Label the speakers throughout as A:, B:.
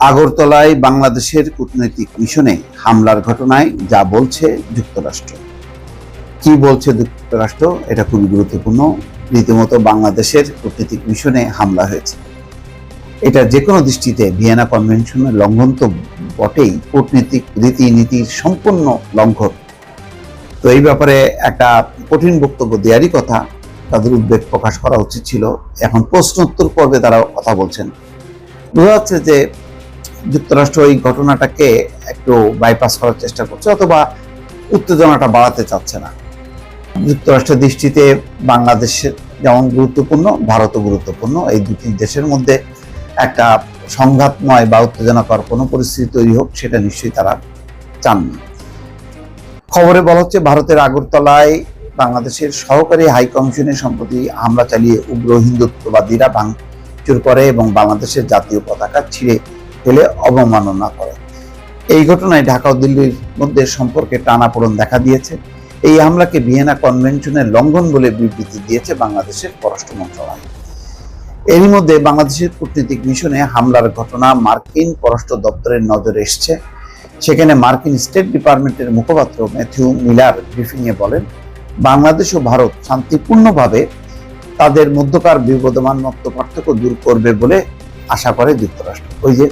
A: আগরতলায় বাংলাদেশের কূটনৈতিক মিশনে হামলার ঘটনায় যা বলছে যুক্তরাষ্ট্র। কি বলছে যুক্তরাষ্ট্র? এটা খুবই গুরুত্বপূর্ণ। রীতিমতো বাংলাদেশের কূটনৈতিক মিশনে হামলা হয়েছে। এটা যে কোনো দৃষ্টিতে ভিয়েনা কনভেনশনের লঙ্ঘন তো বটেই। কূটনীতিক রীতিনীতির সম্পূর্ণ লঙ্ঘন। তো এই ব্যাপারে একটা কঠিন বক্তব্য দেওয়ারই কথা। তাদের উদ্বেগ প্রকাশ করা উচিত ছিল। এখন প্রশ্নোত্তর পর্বে তারা কথা বলছেন। বোঝা যাচ্ছে যে যুক্তরাষ্ট্র এই ঘটনাটাকে একটু বাইপাস করার চেষ্টা করছে, অথবা উত্তেজনাটা বাড়াতে চাচ্ছে না। যুক্তরাষ্ট্রের দৃষ্টিতে বাংলাদেশের যেমন গুরুত্বপূর্ণ, ভারতও গুরুত্বপূর্ণ। এই দুটি দেশের মধ্যে একটা সংঘাতময় বা উত্তেজনাকর কোনো পরিস্থিতি তৈরি হোক, সেটা নিশ্চয়ই তারা চান না। খবরে বলা হচ্ছে, ভারতের আগরতলায় বাংলাদেশের সহকারী হাই কমিশনের সম্প্রতি হামলা চালিয়ে উগ্র হিন্দুত্ববাদীরা ভাঙচুর করে এবং বাংলাদেশের জাতীয় পতাকা ছিঁড়ে ফেলে অবমাননা করে। এই ঘটনায় ঢাকা ও দিল্লির মধ্যে সম্পর্কে টানাপোড়েন দেখা দিয়েছে। এই হামলাকে ভিয়েনা কনভেনশনের লঙ্ঘন বলে বিবৃতি দিয়েছে বাংলাদেশের পররাষ্ট্র মন্ত্রণালয়। এরই মধ্যে বাংলাদেশের কূটনীতিক মিশনে হামলার ঘটনা মার্কিন পররাষ্ট্র দপ্তরের নজরে এসছে। সেখানে মার্কিন স্টেট ডিপার্টমেন্টের মুখপাত্র ম্যাথিউ মিলার ব্রিফিংয়ে বলেন, বাংলাদেশ ও ভারত শান্তিপূর্ণভাবে তাদের মধ্যকার বিবদমান মত পার্থক্য দূর করবে বলে আশা করে যুক্তরাষ্ট্র। ওই যে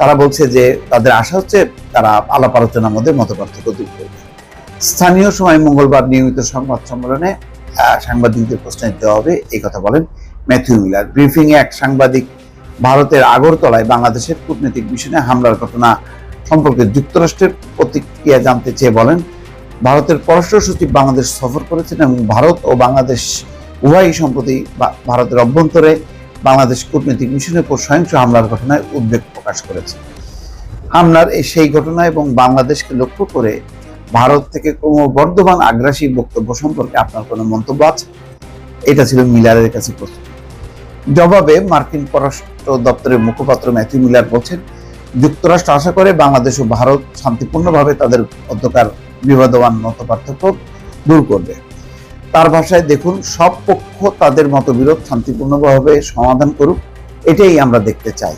A: তারা বলছে যে তাদের আশা হচ্ছে তারা আলাপ আলোচনার মধ্যে মত পার্থক্য দূর করবে। স্থানীয় সময় মঙ্গলবার নিয়মিত সংবাদ সম্মেলনে সাংবাদিকদের প্রশ্নের জবাবে এই কথা বলেন ম্যাথিউ মিলার। ব্রিফিং এক সাংবাদিক, ভারতের আগরতলায় বাংলাদেশের কূটনৈতিক মিশনে হামলার ঘটনা সম্পর্কে যুক্তরাষ্ট্রের প্রতিক্রিয়া জানতে চেয়ে বলেন, ভারতের পররাষ্ট্র সচিব বাংলাদেশ সফর করেছেন এবং ভারত ও বাংলাদেশ উভয়ই সম্প্রতি ভারতের অভ্যন্তরে বাংলাদেশ কূটনৈতিক মিশনের উপর সহিংস হামলার ঘটনায় উদ্বেগ প্রকাশ করেছে। হামলার এই সেই ঘটনা এবং বাংলাদেশকে লক্ষ্য করে ভারত থেকে ক্রমবর্ধমান আগ্রাসী বক্তব্য সম্পর্কে আপনার কোনো মন্তব্য আছে? এটা ছিল মিলারের কাছে প্রশ্ন। জবাবে মার্কিন পররাষ্ট্র দপ্তরের মুখপাত্র ম্যাথিউ মিলার বলছেন, যুক্তরাষ্ট্র আশা করে বাংলাদেশ ও ভারত শান্তিপূর্ণভাবে তাদের মধ্যকার বিবাদমান মত পার্থক্য দূর করবে। তার ভাষায় দেখুন, সব পক্ষ তাদের মতবিরোধ শান্তিপূর্ণভাবে সমাধান করুক, এটাই আমরা দেখতে চাই।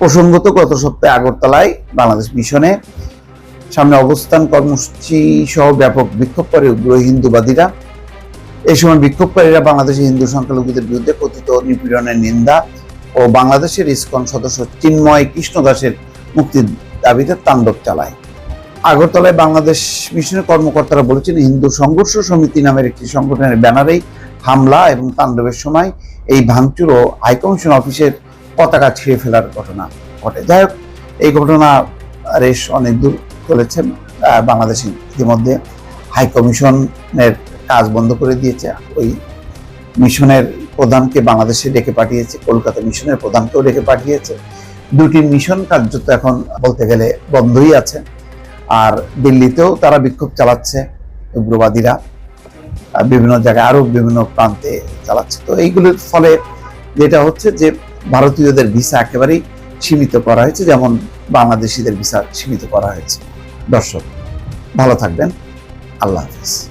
A: প্রসঙ্গত গত সপ্তাহে আগরতলায় বাংলাদেশ মিশনে সামনে অবস্থান কর্মসূচি সহ ব্যাপক বিক্ষোভ করে উগ্র হিন্দুবাদীরা। এই সময় বিক্ষোভকারীরা বাংলাদেশের হিন্দু সংখ্যালঘুদের বিরুদ্ধে কথিত নিপীড়নের নিন্দা ও বাংলাদেশের ইসকন সদস্য চিন্ময় কৃষ্ণ দাসের মুক্তির দাবিতে তাণ্ডব চালায়। আগরতলায় বাংলাদেশ মিশনের কর্মকর্তারা বলেছেন, হিন্দু সংঘর্ষ সমিতি নামের একটি সংগঠনের ব্যানারেই হামলা এবং তাণ্ডবের সময় এই ভাঙচুর ও হাইকমিশন অফিসের পতাকা ছিঁড়ে ফেলার ঘটনা ঘটে। যাই হোক, এই ঘটনা রেশ অনেক দূর চলেছে বাংলাদেশ ইতিমধ্যে হাইকমিশনের কাজ বন্ধ করে দিয়েছে। ওই মিশনের প্রধানকে বাংলাদেশে ডেকে পাঠিয়েছে, কলকাতা মিশনের প্রধানকেও ডেকে পাঠিয়েছে। দুটি মিশন কার্যত এখন বলতে গেলে বন্ধই আছে। আর দিল্লিতেও তারা বিক্ষোভ চালাচ্ছে উগ্রবাদীরা। বিভিন্ন জায়গায় আরও বিভিন্ন প্রান্তে চালাচ্ছে। তো এইগুলোর ফলে যেটা হচ্ছে যে ভারতীয়দের ভিসা একেবারেই সীমিত করা হয়েছে, যেমন বাংলাদেশিদের ভিসা সীমিত করা হয়েছে। দর্শক, ভালো থাকবেন। আল্লাহ হাফিজ।